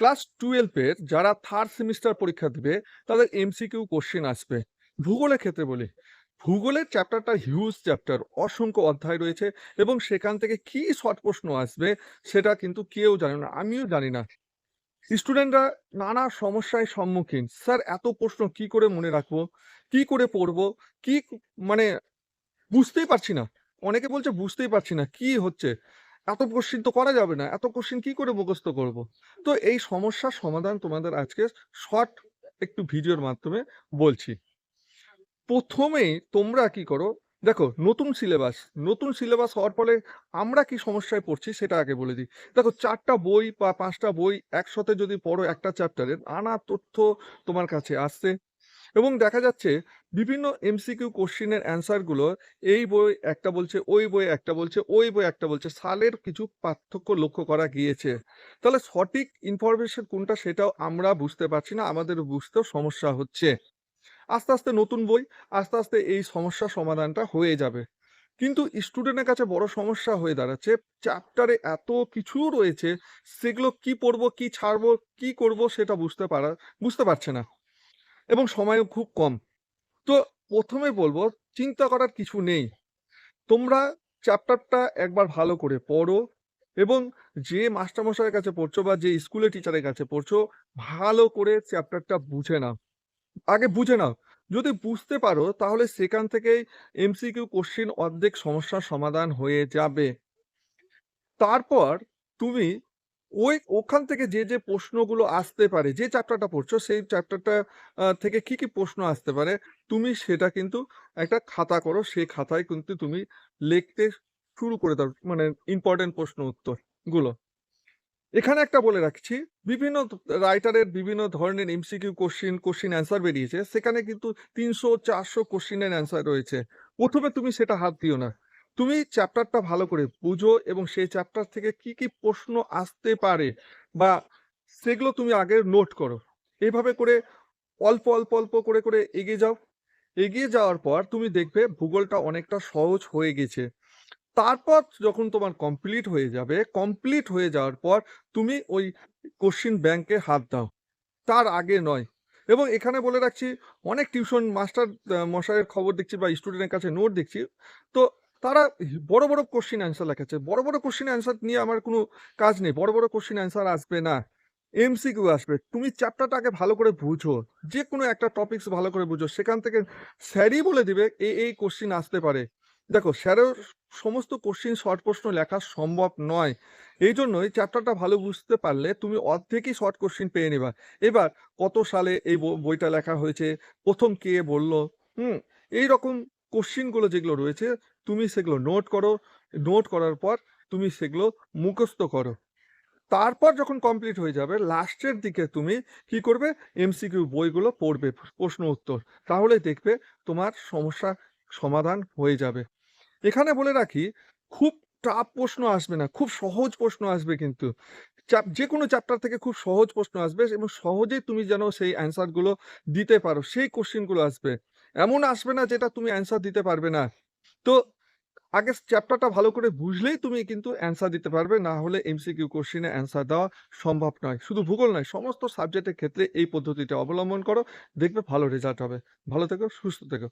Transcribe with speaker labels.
Speaker 1: Class টুয়েলভের যারা third semester পরীক্ষা দিবে, তাদের এমসিকিউ কোশ্চেন আসবে। ভূগোলের ক্ষেত্রে বলি, ভূগোলের চ্যাপ্টারটা হিউজ চ্যাপ্টার অসংখ্য অধ্যায় রয়েছে এবং সেখান থেকে কি শর্ট প্রশ্ন আসবে সেটা কিন্তু কেউ জানে না, আমিও জানি না। স্টুডেন্টরা নানা সমস্যায় সম্মুখীন। স্যার, এত প্রশ্ন কি করে মনে রাখব? কি করে পড়ব? কি মানে বুঝতেই পারছি না। অনেকে বলছে বুঝতেই পারছি না, কি হচ্ছে? এত কোশ্চিন তো করা যাবে না। এত কোশ্চিন কি করে মুখস্থ করব? তো এই সমস্যার সমাধান তোমাদের আজকে শর্ট একটু ভিডিওর মাধ্যমে বলছি। প্রথমে তোমরা কি করো, দেখো নতুন সিলেবাস নতুন সিলেবাস হওয়ার ফলে আমরা কি সমস্যায় পড়ছি সেটা আগে বলে দিই। দেখো চারটা বই বা পাঁচটা বই একসাথে যদি পড়ো একটা চ্যাপ্টারের নানা তথ্য তোমার কাছে আসছে। এবং দেখা যাচ্ছে বিভিন্ন এমসিকিউ কোশ্চিনের অ্যান্সারগুলো এই বই একটা বলছে, ওই বই একটা বলছে, ওই বই একটা বলছে, সালের কিছু পার্থক্য লক্ষ্য করা গিয়েছে। তাহলে সঠিক ইনফরমেশন কোনটা সেটাও আমরা বুঝতে পারছি না, আমাদের বুঝতেও সমস্যা হচ্ছে। আস্তে আস্তে নতুন বই, আস্তে আস্তে এই সমস্যার সমাধানটা হয়ে যাবে। কিন্তু স্টুডেন্টের কাছে বড় সমস্যা হয়ে দাঁড়াচ্ছে চ্যাপ্টারে এত কিছু রয়েছে, সেগুলো কি পড়ব, কি ছাড়বো, কি করব সেটা বুঝতে পারা, বুঝতে পারছে না। এবং সময়ও খুব কম। তো প্রথমে বলব, চিন্তা করার কিছু নেই। তোমরা চ্যাপ্টারটা একবার ভালো করে পড়ো এবং যে মাস্টারমশাইয়ের কাছে পড়ছো বা যে স্কুলের টিচারের কাছে পড়ছো, ভালো করে চ্যাপ্টারটা বুঝে নাও। আগে বুঝে নাও। যদি বুঝতে পারো, তাহলে সেখান থেকেই এমসিকিউ কোশ্চিন অর্ধেক সমস্যার সমাধান হয়ে যাবে। তারপর তুমি ওই ওখান থেকে যে যে প্রশ্নগুলো আসতে পারে, যে চ্যাপ্টারটা পড়ছো সেই চ্যাপ্টারটা থেকে কি কি প্রশ্ন আসতে পারে, তুমি সেটা কিন্তু একটা খাতা করো, সেই খাতায় কিন্তু তুমি লিখতে শুরু করে দাও মানে ইম্পর্টেন্ট প্রশ্ন উত্তরগুলো এখানে একটা বলে রাখছি, বিভিন্ন রাইটারের বিভিন্ন ধরনের এমসিকিউ কোশ্চিন কোশ্চিন অ্যান্সার বেরিয়েছে, সেখানে কিন্তু তিনশো, চারশো কোশ্চিনের অ্যান্সার রয়েছে। প্রথমে তুমি সেটা হাত দিও না। তুমি চ্যাপ্টারটা ভালো করে বুঝো এবং সেই চ্যাপ্টার থেকে কি কি প্রশ্ন আসতে পারে বা সেগুলো তুমি আগে নোট করো। এইভাবে করে অল্প অল্প অল্প করে করে এগিয়ে যাও। এগিয়ে যাওয়ার পর তুমি দেখবে ভূগোলটা অনেকটা সহজ হয়ে গেছে। তারপর যখন তোমার কমপ্লিট হয়ে যাবে কমপ্লিট হয়ে যাওয়ার পর তুমি ওই কোশ্চিন ব্যাংকে হাত দাও। তার আগে নয়। এবং এখানে বলে রাখছি, অনেক টিউশন মাস্টার মশাইয়ের খবর দেখছি বা স্টুডেন্টের কাছে নোট দেখছি। তো তারা বড় বড় কোশ্চিন অ্যান্সার লেখাচ্ছে। বড় বড় কোশ্চিন অ্যান্সার নিয়ে আমার কোনো কাজ নেই। বড় বড় কোশ্চিন অ্যান্সার আসবে না। এমসিকিউ আসবে। তুমি চ্যাপ্টারটাকে ভালো করে বুঝো। যে কোনো একটা টপিকস ভালো করে বুঝো। সেখান থেকে স্যারই বলে দিবে এই এই কোশ্চিন আসতে পারে। দেখো, স্যারের সমস্ত কোশ্চিন শর্ট প্রশ্ন লেখা সম্ভব নয়। এই জন্যই চ্যাপ্টারটা ভালো বুঝতে পারলে তুমি অর্ধেকই শর্ট কোশ্চিন পেয়ে নেবা। এবার কত সালে এই বইটা লেখা হয়েছে? প্রথম কে বলল? হুম এই রকম কোশ্চিনগুলো যেগুলো রয়েছে তুমি সেগুলো নোট করো নোট করার পর তুমি সেগুলো মুখস্থ করো। তারপর যখন কমপ্লিট হয়ে যাবে লাস্টের দিকে তুমি কি করবে? এমসিকিউ বইগুলো পড়বে, প্রশ্ন উত্তর। তাহলে দেখবে তোমার সমস্যা সমাধান হয়ে যাবে। এখানে বলে রাখি, খুব টাফ প্রশ্ন আসবে না, খুব সহজ প্রশ্ন আসবে কিন্তু। চাপ যে কোনো চ্যাপ্টার থেকে খুব সহজ প্রশ্ন আসবে এবং সহজেই তুমি যেন সেই অ্যান্সারগুলো দিতে পারো, সেই কোশ্চেনগুলো আসবে। এমন আসবে না যেটা তুমি অ্যান্সার দিতে পারবে না। তো আগে চ্যাপ্টারটা ভালো করে বুঝলেই তুমি কিন্তু অ্যান্সার দিতে পারবে, না হলে এমসিকিউ কোশ্চিনে অ্যান্সার দেওয়া সম্ভব নয়। শুধু ভূগোল নয়, সমস্ত সাবজেক্টের ক্ষেত্রে এই পদ্ধতিটা অবলম্বন করো, দেখবে ভালো রেজাল্ট হবে। ভালো থেকো, সুস্থ থেকো।